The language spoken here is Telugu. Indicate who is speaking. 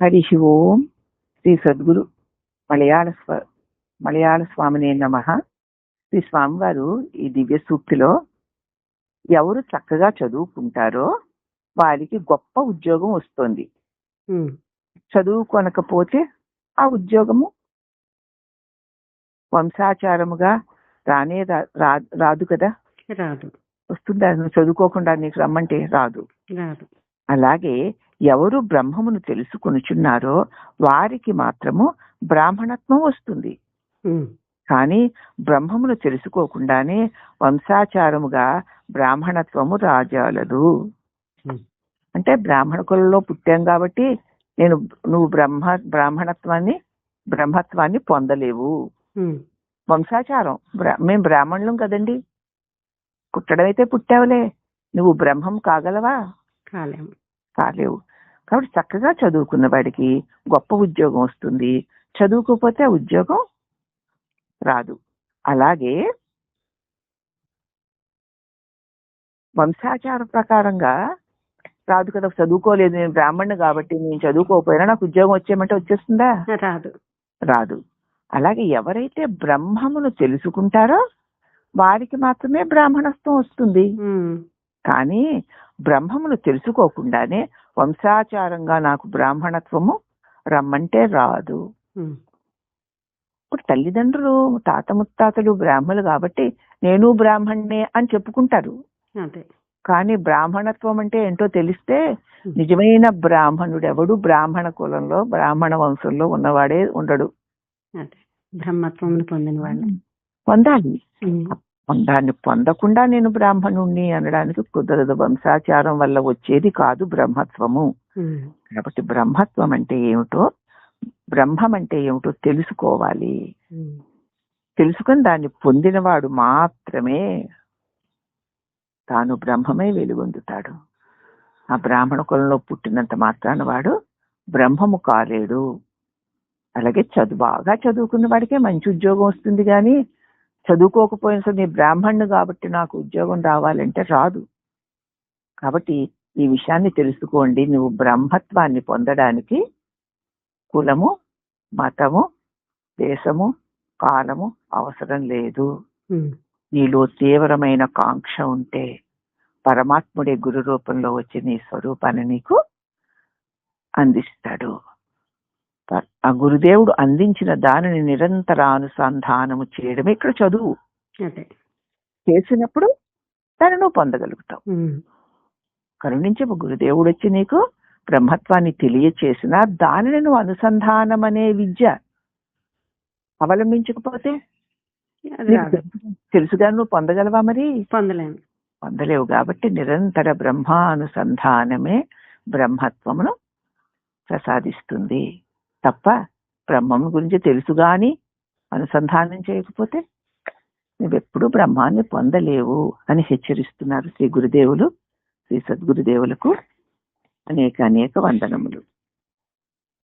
Speaker 1: హరి ఓం శ్రీ సద్గురు మలయాళ స్వ మలయాళ స్వామినే నమ శ్రీ స్వామివారు ఈ దివ్య సూక్తిలో ఎవరు చక్కగా చదువుకుంటారో వారికి గొప్ప ఉద్యోగం వస్తుంది. చదువుకొనకపోతే ఆ ఉద్యోగము వంశాచారముగా రానే రాదు కదా?
Speaker 2: రాదు.
Speaker 1: వస్తుందా? చదువుకోకుండా నీకు రమ్మంటే రాదు. అలాగే ఎవరు బ్రహ్మమును తెలుసుకొనుచున్నారో వారికి మాత్రము బ్రాహ్మణత్వం వస్తుంది. కానీ బ్రహ్మమును తెలుసుకోకుండానే వంశాచారముగా బ్రాహ్మణత్వము రాజాలదు. అంటే బ్రాహ్మణ కులంలో పుట్టాం కాబట్టి నేను నువ్వు బ్రహ్మ బ్రాహ్మణత్వాన్ని బ్రహ్మత్వాన్ని పొందలేవు. వంశాచారం. బ్రా- మేం బ్రాహ్మణులం కదండి. పుట్టడం అయితే పుట్టావులే. నువ్వు బ్రహ్మం కాగలవా?
Speaker 2: కాలేము.
Speaker 1: కాలేవు. కాబట్టి చక్కగా చదువుకున్న వాడికి గొప్ప ఉద్యోగం వస్తుంది. చదువుకోకపోతే ఆ ఉద్యోగం రాదు. అలాగే వంశాచార ప్రకారంగా రాదు కదా చదువుకోలేదు. నేను బ్రాహ్మణ్ణి కాబట్టి నేను చదువుకోకపోయినా నాకు ఉద్యోగం వచ్చేయమంటే వచ్చేస్తుందా?
Speaker 2: రాదు.
Speaker 1: రాదు. అలాగే ఎవరైతే బ్రహ్మమును తెలుసుకుంటారో వారికి మాత్రమే బ్రాహ్మణత్వం వస్తుంది. కానీ బ్రహ్మమును తెలుసుకోకుండానే వంశాచారంగా నాకు బ్రాహ్మణత్వము రమ్మంటే రాదు. ఇప్పుడు తల్లిదండ్రులు తాత ముత్తాతలు బ్రాహ్మణులు కాబట్టి నేను బ్రాహ్మణ్ణే అని చెప్పుకుంటారు. కానీ బ్రాహ్మణత్వం అంటే ఏంటో తెలిస్తే నిజమైన బ్రాహ్మణుడు ఎవడు బ్రాహ్మణ కులంలో బ్రాహ్మణ వంశంలో ఉన్నవాడే ఉండడు.
Speaker 2: బ్రహ్మత్వం పొందిన వాళ్ళు
Speaker 1: పొందాలి దాన్ని పొందకుండా నేను బ్రాహ్మణుణ్ణి అనడానికి కుదరదు. వంశాచారం వల్ల వచ్చేది కాదు బ్రహ్మత్వము. కాబట్టి బ్రహ్మత్వం అంటే ఏమిటో బ్రహ్మం అంటే ఏమిటో తెలుసుకోవాలి. తెలుసుకొని దాన్ని పొందినవాడు మాత్రమే తాను బ్రహ్మమే వెలుగొందుతాడు. ఆ బ్రాహ్మణ కులంలో పుట్టినంత మాత్రాన వాడు బ్రహ్మము కాలేడు. అలాగే చదువు బాగా చదువుకున్న వాడికే మంచి ఉద్యోగం వస్తుంది కానీ చదువుకోకపోయిన సరే నేను బ్రాహ్మణ్ణి కాబట్టి నాకు ఉద్యోగం రావాలంటే రాదు. కాబట్టి ఈ విషయాన్ని తెలుసుకోండి. నువ్వు బ్రహ్మత్వాన్ని పొందడానికి కులము మతము దేశము కాలము అవసరం లేదు. నీలో తీవ్రమైన కాంక్ష ఉంటే పరమాత్ముడే గురు రూపంలో వచ్చి నీ స్వరూపాన్ని నీకు అందిస్తాడు. ఆ గురుదేవుడు అందించిన దానిని నిరంతరానుసంధానము చేయడమే ఇక్కడ చదువు. చేసినప్పుడు దాన్ని నువ్వు పొందగలుగుతావు.
Speaker 2: ఉమ్,
Speaker 1: కరుణించే గురుదేవుడు వచ్చి నీకు బ్రహ్మత్వాన్ని తెలియచేసిన దానిని నువ్వు అనుసంధానం అనే విద్య అవలంబించకపోతే తెలుసుగా నువ్వు పొందగలవా మరి?
Speaker 2: పొందలేము.
Speaker 1: పొందలేవు కాబట్టి నిరంతర బ్రహ్మానుసంధానమే బ్రహ్మత్వమును ప్రసాదిస్తుంది. తప్ప బ్రహ్మం గురించి తెలుసు కానీ అనుసంధానం చేయకపోతే నువ్వెప్పుడు బ్రహ్మాన్ని పొందలేవు అని హెచ్చరిస్తున్నారు శ్రీ గురుదేవులు శ్రీ సద్గురుదేవులకు అనేక అనేక వందనములు.